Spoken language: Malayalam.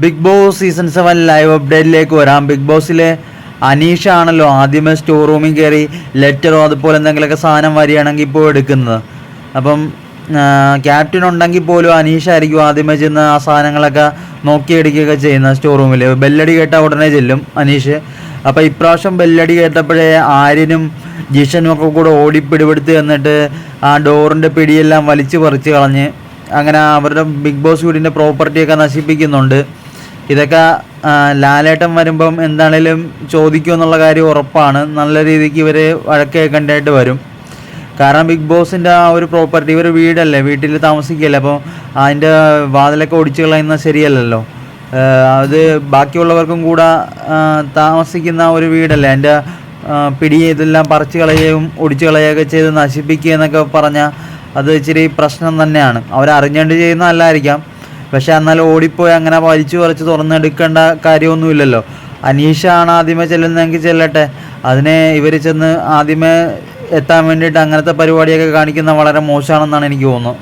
Bigg Boss season seven live അപ്ഡേറ്റിലേക്ക് വരാം. ബിഗ് ബോസിലെ അനീഷ ആണല്ലോ ആദ്യമേ സ്റ്റോർ റൂമിൽ കയറി ലെറ്ററോ അതുപോലെ എന്തെങ്കിലുമൊക്കെ സാധനം വരികയാണെങ്കിൽ ഇപ്പോൾ എടുക്കുന്നത്. അപ്പം ക്യാപ്റ്റൻ ഉണ്ടെങ്കിൽ പോലും അനീഷ ആയിരിക്കും ആദ്യമേ ചെന്ന് ആ സാധനങ്ങളൊക്കെ നോക്കിയെടുക്കുകയൊക്കെ ചെയ്യുന്നത് സ്റ്റോർ റൂമിൽ ബെല്ലടി കേട്ട ഉടനെ ചെല്ലും അനീഷ്. അപ്പോൾ ഇപ്രാവശ്യം ബെല്ലടി കേട്ടപ്പോഴേ ആര്യനും ജിഷനും ഒക്കെ കൂടെ ഓടി പിടിപെടുത്ത് എന്നിട്ട് ആ ഡോറിന്റെ പിടിയെല്ലാം വലിച്ചു പറിച്ച് കളഞ്ഞ് അങ്ങനെ അവരുടെ ബിഗ് ബോസ് വീടിന്റെ പ്രോപ്പർട്ടിയൊക്കെ നശിപ്പിക്കുന്നുണ്ട്. ഇതൊക്കെ ലാലേട്ടൻ വരുമ്പം എന്താണേലും ചോദിക്കും എന്നുള്ള കാര്യം ഉറപ്പാണ്. നല്ല രീതിക്ക് ഇവർ വഴക്കേക്കേണ്ടതായിട്ട് വരും. കാരണം ബിഗ് ബോസിന്റെ ആ ഒരു പ്രോപ്പർട്ടി ഒരു വീടല്ലേ വീട്ടിൽ താമസിക്കുകയല്ലേ അപ്പോൾ അതിന്റെ വാതിലൊക്കെ ഒടിച്ചു കളയുന്നത് ശരിയല്ലല്ലോ. അത് ബാക്കിയുള്ളവർക്കും കൂടെ താമസിക്കുന്ന ഒരു വീടല്ലേ അതിന്റെ പിടി ഇതെല്ലാം പറിച്ചു കളയുകയും ഒടിച്ചു കളയുകയൊക്കെ ചെയ്ത് നശിപ്പിക്കുക എന്നൊക്കെ പറഞ്ഞാൽ അത് ഇച്ചിരി പ്രശ്നം തന്നെയാണ്. അവരറിഞ്ഞുകൊണ്ട് ചെയ്യുന്നതല്ലായിരിക്കാം. പക്ഷെ എന്നാൽ ഓടിപ്പോയി അങ്ങനെ വലിച്ചു പറിച്ച് തുറന്നെടുക്കേണ്ട കാര്യമൊന്നുമില്ലല്ലോ. അനീഷാണ് ആദ്യമേ ചെല്ലുന്നതെങ്കിൽ ചെല്ലട്ടെ. അതിനെ ഇവർ ചെന്ന് ആദ്യമേ എത്താൻ വേണ്ടിയിട്ട് അങ്ങനത്തെ പരിപാടിയൊക്കെ കാണിക്കുന്ന വളരെ മോശമാണെന്നാണ് എനിക്ക് തോന്നുന്നത്.